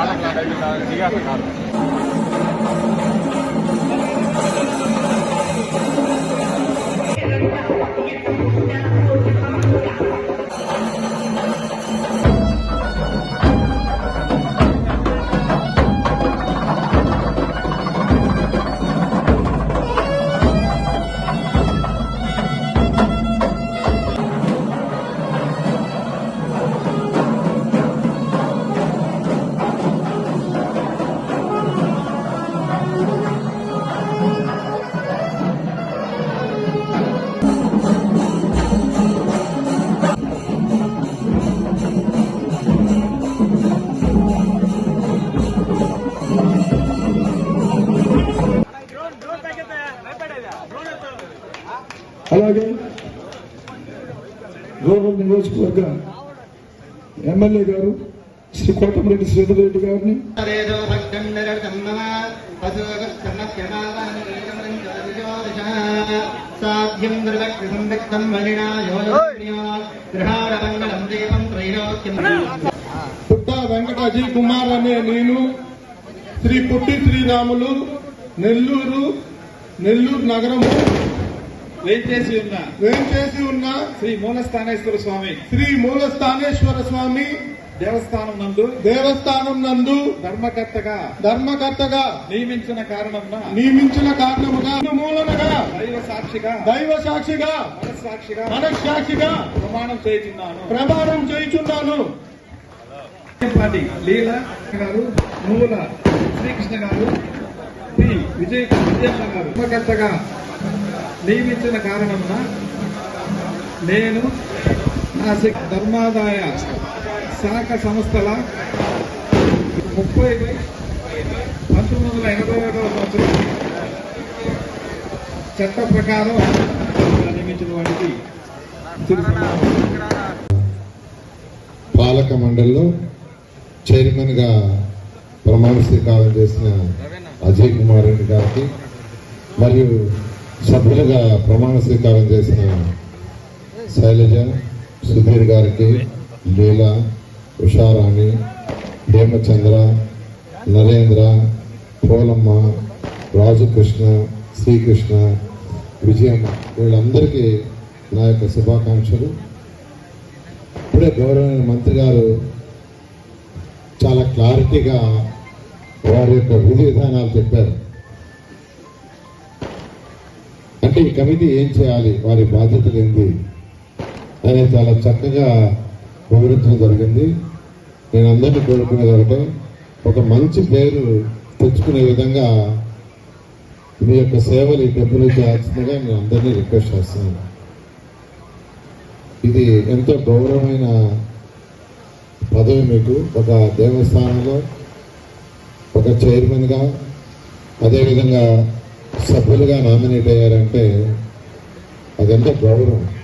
ಮಾಡಲಾಗಿದೆ ಈಗ ಸರ್ಕಾರ అలాగే రూరల్ నియోజకవర్గ ఎమ్మెల్యే గారు శ్రీ కోటమిరెడ్డి శ్రీధర్ గారిని. సాధ్యం సంవిక్తం గృహారమంగళం త్రైలోక్యం. పుట్ట వెంకట అజయ్ కుమార్ అనే నేను శ్రీ పుట్టి శ్రీరాములు నెల్లూరు నెల్లూరు నగరము వేయించేసి ఉన్న వేంచేసి ఉన్న శ్రీ మూలస్థానేశ్వర స్వామి శ్రీ మూలస్థానేశ్వర స్వామి దేవస్థానం నందు దేవస్థానం నందు ధర్మకర్తగా ధర్మకర్తగా నియమించిన కారణమున నియమించిన కారణముగా మూలనగా దైవ సాక్షిగా దైవ సాక్షిగా మనస్సాక్షిగా మనస్సాక్షిగా ప్రమాణం చేయుచున్నాను. ప్రమాణం చేయుచున్నాను. పాటి లీల గారు మూల శ్రీకృష్ణ గారు శ్రీ విజయ విజయమ్మ గారు. ధర్మకర్తగా నియమించిన కారణమున నేను నా ధర్మాదాయ శాఖ సంస్థల ముప్పై పంతొమ్మిది వందల ఎనభై ఒకటవ సంవత్సరం చట్ట ప్రకారం నియమించిన వాడికి పాలక మండలిలో చైర్మన్గా ప్రమాణ స్వీకారం చేసిన అజయ్ కుమార్ రెడ్డి గారికి మరియు సభ్యులుగా ప్రమాణ స్వీకారం చేసిన శైలజ సుధీర్ గారికి లీలా ఉషారాణి హేమచంద్ర నరేంద్ర పోలమ్మ రాజుకృష్ణ శ్రీకృష్ణ విజయమ్మ వీళ్ళందరికీ నా యొక్క శుభాకాంక్షలు. ఇప్పుడే గౌరవమైన మంత్రి గారు చాలా క్లారిటీగా వారి యొక్క విధి విధానాలు చెప్పారు. అంటే ఈ కమిటీ ఏం చేయాలి? వారి బాధ్యతలు ఏంటి? అనేది చాలా చక్కగా వివరించడం జరిగింది. నేను అందరినీ కోరుకునేది ఒకటే ఒక మంచి పేరు తెచ్చుకునే విధంగా మీ యొక్క సేవలు ఈ డబ్బులు చేయాల్సిందిగా నేను అందరినీ రిక్వెస్ట్ చేస్తున్నాను. ఇది ఎంతో గౌరవమైన పదవి మీకు. ఒక దేవస్థానంలో ఒక చైర్మన్గా అదేవిధంగా సభ్యులుగా నామినేట్ అయ్యారంటే అదెంతో గౌరవం.